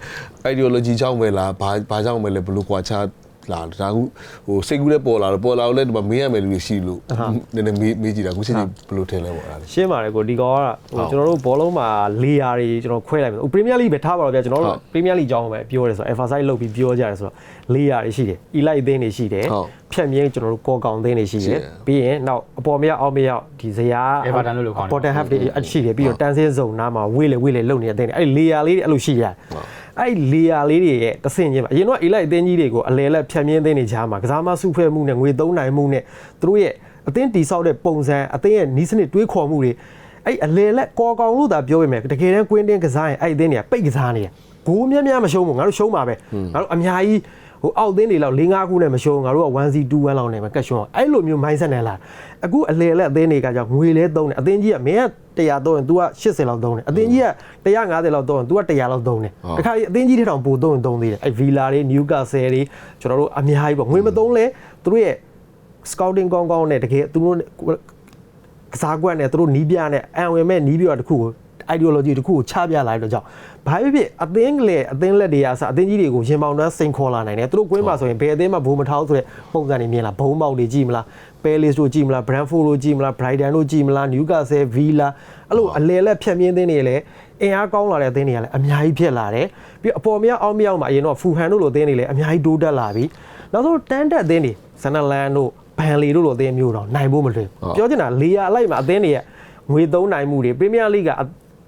ideology ကြောင့်ပဲလားဘာဘာကြောင့်ပဲလဲဘလို့ကွာချ လာဒါကူဟိုစိတ်ကူးလည်းပေါ်လာတော့ပေါ်လာတော့လည်းဒီမှာမေးရမယ်လူတွေရှိလို့နည်းနည်းမေးမေးကြည့်တာအခုချိန်ကြီးဘလို့ထင်လဲပေါ့အဲ့ဒါလေ
ရှင်းပါတယ်ကိုဒီကောကဟိုကျွန်တော်တို့ဘောလုံးမှာလေယာတွေကျွန်တော်ခွဲလိုက်မယ်ဟိုပရီးမီးယားလိပဲထားပါတော့ဗျာကျွန်တော်တို့ပရီးမီးယားလိအကြောင်းပဲပြောရဲဆိုတော့ emphasize လုပ်ပြီးပြောကြတယ်ဆိုတော့လေယာတွေရှိတယ် elite အသင်းတွေရှိတယ်
ဟုတ်
ဖြတ်မြင်းကျွန်တော်တို့ကော်ကောင်အသင်းတွေရှိတယ်
ရှိတယ်
ပြီးရင်နောက်အပေါ်မရအောက်မရဒီဇယား
Everton လို့လို့ခေါ်တယ်
ပေါ်တန်ဟပ်တွေအရှိတယ်ပြီးတော့တန်းစင်းစုံနားမှာဝေးလေဝေးလေလုံနေတဲ့အသင်းတွေအဲ့ဒီလေယာလေးတွေအဲ့လိုရှိရတယ် အဲ့ဒီလေယာလေးတွေရဲ့တဆင့်ချင်းမှာအရင်တော့ elite အသင်းကြီးတွေကိုအလဲလက်ဖြတ်မြင်းအသင်းတွေကြားမှာကစားမစုဖွဲ့မှုနဲ့ငွေသုံးနိုင်မှုနဲ့သူတို့ရဲ့အသင်းတီဆောက်တဲ့ပုံစံအသင်းရဲ့နီးစနစ်တွေးခေါ်မှုတွေအဲ့အလဲလက်ကော်ကောင်လို့သာပြောပေမဲ့တကယ်တမ်းကွင်းတင်းကစားရင်အဲ့ဒီအသင်းတွေကပိတ်ကစားနေတယ်ဂိုးများများမရှုံးဘူးငါတို့ရှုံးပါပဲငါတို့အများကြီး ဟိုအောက်သင်းတွေလောက်၄၅ခုနဲ့မရှုံးငါတို့က 1C 2-1 လောက်နဲ့ပဲကတ်ရှုံးအောင်အဲ့လိုမျိုး mindset နဲ့လာအခုအလဲလက်အသင်းတွေကကြောင့်ငွေလဲသုံးတယ်အသင်းကြီးကမင်းက100သုံးရင် तू က80လောက်သုံးတယ်အသင်းကြီးက150လောက်သုံးရင် तू က100လောက်သုံးတယ်တခါကြီးအသင်းကြီးတွေတောင်ပိုသုံးရင်သုံးသေးတယ်အဲ့ Villa တွေ Newcastle တွေကျွန်တော်တို့အများကြီးပေါ့ငွေမသုံးလဲသူတို့ရဲ့ scouting ကောင်းကောင်းနဲ့တကယ်သူတို့ကစားကွက်နဲ့သူတို့နီးပြနဲ့အံဝင်မဲ့နီးပြတခုကို ideology တစ်ခုကိုချပြလာတဲ့အတွက်ကြောင့်ဘာဖြစ်ဖြစ်အသင်းကလေးအသင်းလက်တွေအစအသင်းကြီးတွေကိုရင်ပေါင်တန်းစိန်ခေါ်လာနိုင်တယ်သူတို့ကွင်းမှာဆိုရင်ဘယ်အသင်းမှာဘုံမထောက်ဆိုတဲ့ပုံစံတွေမြင်လာဘုံပေါက်တွေကြည့်မလား Palace တို့ကြည့်မလား Brentford တို့ကြည့်မလား Brighton တို့ကြည့်မလား Newcastle Villa အဲ့လိုအလဲလက်ဖြတ်မြင်းသင်းတွေလည်းအင်အားကောင်းလာတဲ့အသင်းတွေကလည်းအများကြီးဖြစ်လာတယ်ပြီးအပေါ်မြောက်အောက်မြောက်မှာအရင်တော့ဖူဟန်တို့လိုအသင်းတွေလည်းအများကြီးတိုးတက်လာပြီနောက်ဆုံးတန်းတက်အသင်းတွေဆန်နလန်တို့ဘန်လီတို့လိုအသင်းမျိုးတော့နိုင်ဖို့မလွယ်ဘူးပြောချင်တာလေယာအလိုက်မှာအသင်းတွေရဲ့ငွေသုံးနိုင်မှုတွေပရီးမီးယားလိကအ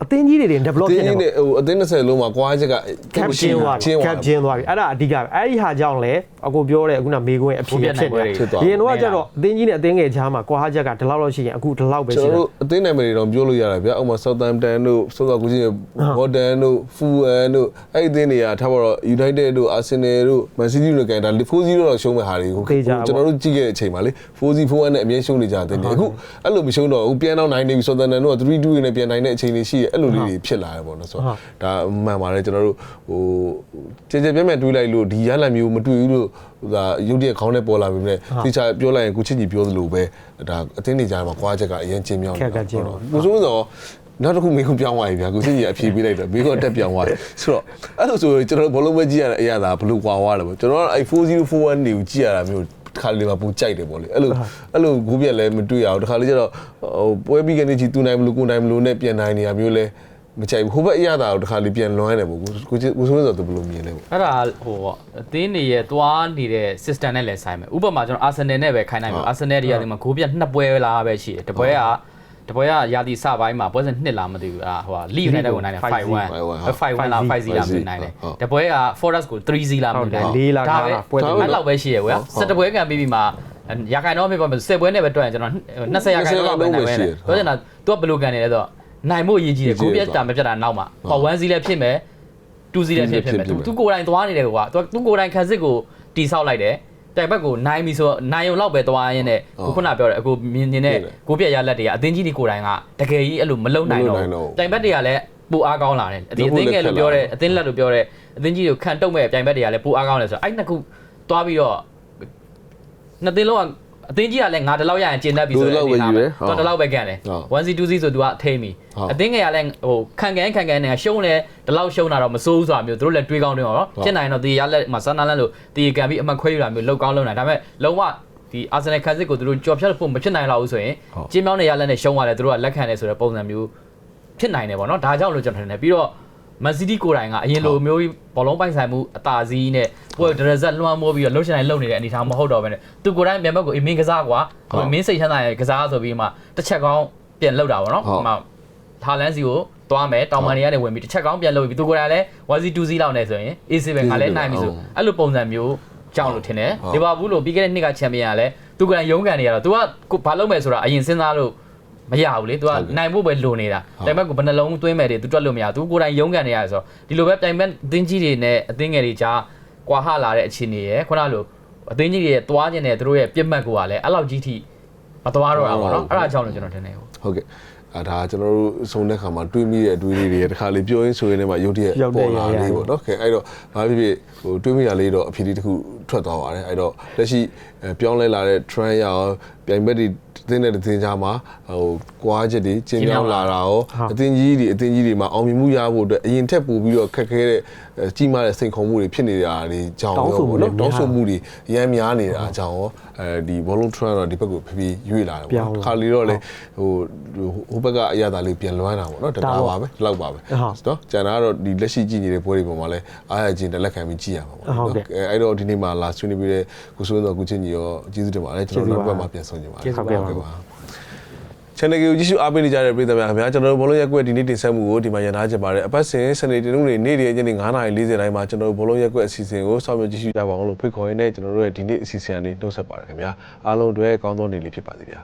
သင်းကြီးတွေတွေ develop
တင်း
ဖြစ်နေ
ကြီး
မှာ
နဲ့ဟိုအသင်း20လုံးမှာကွာချက်က
cap ချင်းသွားပြီ cap ချင်းသွားပြီအဲ့ဒါအဓိကပဲအဲ့ဒီဟာကြောင့်လဲအကိုပြောတဲ့အခုနမေကွင်းအဖြစ်ဖြစ်နေတယ်
ဖြစ်သွား
အရင်တော့ကျတော့အသင်းကြီးနဲ့အသင်းငယ်ကြားမှာကွာချက်ကဒီလောက်လောက်ရှိရင်အခုဒီလောက်ပဲ
ကျွန်
ရှိ
တော်
တယ်
တို့အသင်းနာမည်တွေတော့ပြောလို့ရတယ်ဗျာဥပမာ Southampton တို့ Southampton ကိုကြီး Borden တို့ Fulham တို့အဲ့ဒီအသင်းတွေကထားပါတော့ United တို့ Arsenal တို့ Man City တို့ကန်တာ4-0တော့ရှုံးမဲ့ဟာတွေကိုကျွန်တော်တို့ကြည့်ခဲ့တဲ့အချိန်မှာလေ4-0 4-1နဲ့အမြဲရှုံးနေကြတဲ့တင်းတွေအခုအဲ့လိုမရှုံးတော့ဘူးပြန်တော့နိုင်နေပြီ Southampton တို့က3-2နဲ့ပြန်နိုင်တဲ့အချိန်တွေရှိရဲ့အဲ့လိုလေးတွေဖြစ်လာတယ်ပေါ့နော်ဆိုတော့ဒါမှန်ပါတယ်ကျွန်တော်တို့ဟိုကြည်ကြဲပြဲပြဲတွေးလိုက်လို့ဒီရလမျိုးမတွေ့ဘူးလို့ဒါရုပ်တရက်ခေါင်းနဲ့ပေါ်လာပြီမဲ့တိကျပြောလိုက်ရင်ကိုချစ်ကြီးပြောသလိုပဲဒါအသင်းတွေကြားမှာကွာချက်ကအရင်ချင်းမြောင်း
ခက်ကချင်းပါ
ကိုစိုးစောနောက်တစ်ခုမေးခွန်းပြောင်းသွားပြီဗျာကိုစင်ကြီးအဖြေပေးလိုက်တော့မေးခွန်းတက်ပြောင်းသွားတယ်ဆိုတော့အဲ့လိုဆိုရင်ကျွန်တော်တို့ဘလုံးပဲကြည့်ရတဲ့အရာသာဘလို့ကွာသွားတယ်ပေါ့ကျွန်တော်ကအဲ့4041တွေကိုကြည့်ရတာမျိုး တစ်ခါလေးမှာပူကြိုက်တယ်ပေါ့လေအဲ့လိုအဲ့လိုဂိုးပြက်လည်းမတွေ့ရဘူးတစ်ခါလေးကျတော့ဟိုပွဲပြီးကနေကြည့်သူနိုင်မလို့ကိုနိုင်မလို့နဲ့ပြန်နိုင်နေရမျိုးလဲမကြိုက်ဘူးဟိုဘက်အရာသာကိုတစ်ခါလေးပြန်လွမ်းတယ်ပေါ့ကိုကိုကိုစိုးစောသူဘယ်လိုမြင်လဲပေါ့
အဲ့ဒါဟိုပေါ့အသင်းတွေရဲ့သွားနေတဲ့ system နဲ့လည်းဆိုင်မယ်ဥပမာကျွန်တော် Arsenal နဲ့ပဲခိုင်းနိုင်မယ် Arsenal တွေကဒီမှာဂိုးပြတ်နှစ်ပွဲလားပဲရှိတယ်တပွဲက တပွဲကရာသီစပိုင်းမှာပွဲစဉ်နှစ်လားမသိဘူးအဲ့ဒါဟိုက League United ကိုနိုင်တယ်5-1 5-1လား5-0လားမနိုင်တယ်တပွဲက Forest ကို3-0လားမနိုင်အဲ့လောက်ပဲရှိရကွာ17ပွဲကန်ပြီးပြီးမှရခိုင်တော့ဖြစ်ပါမယ်10ပွဲနဲ့ပဲတွက်ရင်ကျွန်တော်20ရာခိုင်နှုန်းလောက်ပဲနိုင်ပဲပြောချင်တာ तू ကဘယ်လိုကန်နေလဲဆိုတော့နိုင်ဖို့အရေးကြီးတယ်ဂိုးပြတ်တာမပြတ်တာနောက်မှာဟော1-0လည်းဖြစ်မယ်2-0လည်းဖြစ်ဖြစ်မယ် तू ကိုယ်တိုင်သွားနေတယ်ကွာ तू သူကိုယ်တိုင်ခံစစ်ကိုတီဆောက်လိုက်တယ် တိုင်ဘက်ကိုနိုင်ပြီဆိုနိုင်ုံလောက်ပဲသွားရင်းနဲ့ခုခုနပြောတယ်အခုမြင်နေတဲ့ကိုပြက်ရလက်တွေကအသင်းကြီးတွေကိုယ်တိုင်ကတကယ်ကြီးအဲ့လိုမလုံနိုင်တော့တိုင်ဘက်တွေကလည်းပိုအားကောင်းလာတယ်အသင်းအသင်းငယ်လို့ပြောတဲ့အသင်းလက်လို့ပြောတဲ့အသင်းကြီးကိုခံတုံမဲ့တိုင်ဘက်တွေကလည်းပိုအားကောင်းတယ်ဆိုတော့အဲ့နှစ်ခုသွားပြီးတော့နှစ်သင်းလုံးက အသင်းကြီးကလည်းငါတလောက်ရရင်ကျင်တတ်ပြီဆိုတော့တော့တလောက်ပဲကန်တယ် 1C 2C ဆိုသူကထိမ့်ပြီအသင်းငယ်ကလည်းဟိုခံကန်ခံကန်နဲ့ရှုံးလဲဒီလောက်ရှုံးတာတော့မစိုးဘူးဆိုတာမျိုးသူတို့လည်းတွေးကောင်းတွေးအောင်နော်ဖြစ်နိုင်တော့ဒီရလက်မှာဆန်နာလန်လို့ဒီကန်ပြီးအမှတ်ခွဲယူတာမျိုးလောက်ကောင်းလုံးနိုင်ဒါပေမဲ့လုံးဝဒီအာဆင်နယ်ခန်းစစ်ကိုသူတို့ကြော်ဖြတ်ဖို့မဖြစ်နိုင်တော့ဘူးဆိုရင်ကျင်းမြောင်းနေရလက်နဲ့ရှုံးသွားတယ်သူတို့ကလက်ခံတယ်ဆိုတဲ့ပုံစံမျိုးဖြစ်နိုင်တယ်ပေါ့နော်ဒါကြောင့်လို့ကျွန်တော်ထင်တယ်ပြီးတော့ မန်စီးတီးကိုယ်တိုင်ကအရင်လိုမျိုးဘောလုံးပိုင်ဆိုင်မှုအသာစီးနဲ့ပွဲဒရဇက်လွှမ်းမိုးပြီးတော့လှုပ်ရှင်တိုင်းလှုပ်နေတဲ့အနေအထားမဟုတ်တော့ဘဲနဲ့သူကိုယ်တိုင်မြန်ဘက်ကိုအမင်းကစားကွာမင်းစိတ်ချမ်းသာရဲ့ကစားဆိုပြီးမှတစ်ချက်ကောင်းပြန်လှုပ်တာပေါ့နော်မှဟာလန်စီကိုသွားမယ်တောင်မန်တွေကနေဝင်ပြီးတစ်ချက်ကောင်းပြန်လှုပ်ပြီးသူကိုယ်တိုင်လည်း 1C 2C လောက်နေဆိုရင် AC ပဲငါလည်းနိုင်ပြီဆိုအဲ့လိုပုံစံမျိုးကြောင်းလို့ထင်တယ်လီဗာပူးလို့ပြီးခဲ့တဲ့နှစ်ကချန်ပီယံကလည်းသူကိုယ်တိုင်ရုန်းကန်နေရတော့ तू ကဘာလုပ်မယ်ဆိုတာအရင်စဉ်းစားလို့ မရဘူးလေ तू ကနိုင်ဖို့ပဲလိုနေတာတိုင်ဘက်ကိုဘယ်နှလုံးသွင်းမယ်တွေ तू တွက်လို့မရဘူး तू ကိုယ်တိုင်ရုန်းကန်နေရတယ်ဆိုတော့ဒီလိုပဲတိုင်ဘက်အသင်းကြီးတွေနဲ့အသင်းငယ်တွေကြားကွာဟလာတဲ့အခြေအနေရယ်ခုနလိုအသင်းကြီးတွေရဲ့သွားခြင်းနဲ့သူတို့ရဲ့ပြစ်မှတ်ကိုကလည်းအဲ့လောက်ကြီးထိမသွားတော့တာပေါ့နော်အဲ့ဒါကြောင့်လို့ကျွန်တော်ထင်တယ်ဟုတ်
ဟုတ်ကဲ့အဲဒါကျွန်တော်တို့စုံတဲ့ခါမှာတွေးမိတဲ့အတွေးလေးတွေတခါလေးပြောရင်းဆိုရင်းနဲ့မှရုပ်တရက်ပေါ်လာလေးပေါ့နော်ခဲအဲ့တော့ဘာဖြစ်ဖြစ်ဟိုတွေးမိရလေးတော့အဖြေလေးတစ်ခုထွက်သွားပါတယ်အဲ့တော့လက်ရှိ ပြောင်းလဲလာတဲ့ trend ရအောင်ပြိုင်ဘက်တွေတင်းတဲ့တင်းကြားမှာဟိုကွာချက်တွေကျင်းပြောင်းလာတာရောအတင်းကြီးတွေအတင်းကြီးတွေမှာအောင်မြင်မှုရဖို့အတွက်အရင်ထက်ပိုပြီးတော့ခက်ခဲတဲ့ကြီးမားတဲ့စိန်ခေါ်မှုတွေဖြစ်နေတာတွေကြောင်းရောပေါ့နော်တောင်းဆိုမှုတွေရမ်းများနေတာကြောင်းရောအဲဒီဘောလုံး trend တော့ဒီဘက်ကိုဖြည်းဖြည်းရွေ့လာတယ်ပေါ့နော်ခါလီတော့လေဟိုဟိုဘက်ကအရသာလေးပြန်လွမ်းတာပေါ့နော်တတားပါပဲဒီလောက်ပါပဲနော်ကျန်တာကတော့ဒီလက်ရှိကြည့်နေတဲ့ပွဲတွေပေါ်မှာလဲအားရခြင်းတက်လက်ခံပြီးကြည့်ရမှာပေါ့နော်အဲအဲ့တော့ဒီနေ့မှာလာဆွေးနွေးပြီးတဲ့ကိုစိုးစောကိုချင်းကြီးရောကျေးဇူးတင်ပါတယ်ကျွန်တော်တို့ဘက်မှာပြန်ဆုံကြပါမယ်ဟုတ်ကဲ့ပါ channel ကိုကြည့်ရှုအားပေးနေကြတဲ့ပရိသတ်များခင်ဗျာကျွန်တော်တို့ဘောလုံးရက်ကွက်ဒီနေ့တင်ဆက်မှုကိုဒီမှာရန်ထားကြပါတယ်အပတ်စဉ်စနေတင်နေ့နေ့နေ့ညနေ9:40တိုင်းမှာကျွန်တော်တို့ဘောလုံးရက်ကွက်အစီအစဉ်ကိုစောင့်မျှော်ကြည့်ရှုကြပါအောင်လို့ဖိတ်ခေါ်ရင်းနဲ့ကျွန်တော်တို့ရဲ့ဒီနေ့အစီအစဉ်အနေနဲ့နှုတ်ဆက်ပါတယ်ခင်ဗျာအားလုံးအတွက်ကောင်းသောနေ့လေးဖြစ်ပါစေဗျာ